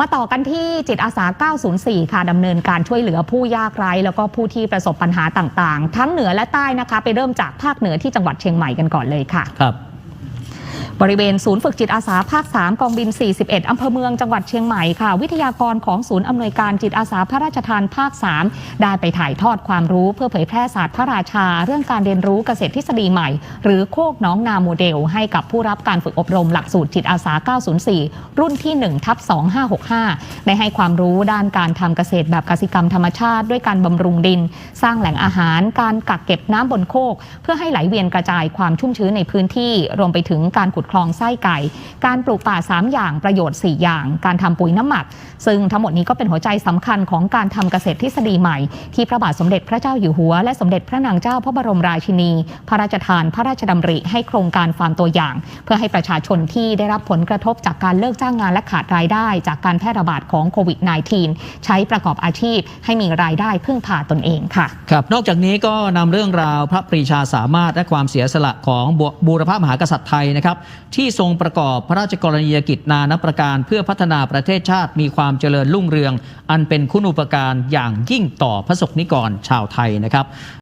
มาต่อกันที่จิตอาสา 904 ค่ะดำเนินการช่วยเหลือผู้ยากไร้แล้วก็ผู้ที่ประสบปัญหาต่างๆ ทั้งเหนือและใต้นะคะ ไปเริ่มจากภาคเหนือที่จังหวัดเชียงใหม่กันก่อนเลยค่ะ ครับ บริเวณศูนย์ฝึกจิตอาสาภาค 3 กองบิน 41 อำเภอเมืองจังหวัดเชียงใหม่ค่ะ วิทยากรของศูนย์อำนวยการจิตอาสาพระราชทานภาค 3 ได้ไปถ่ายทอดความรู้เพื่อเผยแพร่ศาสตร์พระราชา เรื่องการเรียนรู้เกษตรทฤษฎีใหม่ หรือโคกน้องนาโมเดล ให้กับผู้รับการฝึกอบรมหลักสูตรจิตอาสา 904 รุ่นที่1ทับ2565 ได้ให้ความรู้ด้านการทำเกษตรแบบกสิกรรมธรรมชาติด้วยการบำรุงดิน สร้างแหล่งอาหาร การกักเก็บน้ำบนโคก เพื่อให้ไหลเวียนกระจายความชุ่มชื้นในพื้นที่รวมไปถึงการขุดคลองไส้ไก่ การปลูกป่า 3 อย่างประโยชน์ 4 อย่าง การทำปุ๋ยน้ำหมัก ซึ่งทั้งหมดนี้ก็เป็นหัวใจสำคัญของการทำเกษตรทฤษฎีใหม่ ที่พระบาทสมเด็จพระเจ้าอยู่หัว และสมเด็จพระนางเจ้าพระบรมราชินี พระราชทาน พระราชดำริให้โครงการฟาร์มตัวอย่าง เพื่อให้ประชาชนที่ได้รับผลกระทบจากการเลิกจ้างงานและขาดรายได้ จากการแพร่ระบาดของโควิด -19 ใช้ประกอบอาชีพ ให้มีรายได้พึ่งพาตนเองค่ะครับนอกจากนี้ก็นำเรื่องราวพระปรีชาสามารถและความเสียสละของบบูรพมหากษัตริย์ไทยนะครับที่ทรงประกอบพระราชกรณียกิจนานับประการ เพื่อพัฒนาประเทศชาติมีความเจริญรุ่งเรือง อันเป็นคุณูปการอย่างยิ่งต่อพระสกนิกรชาวไทยนะครับ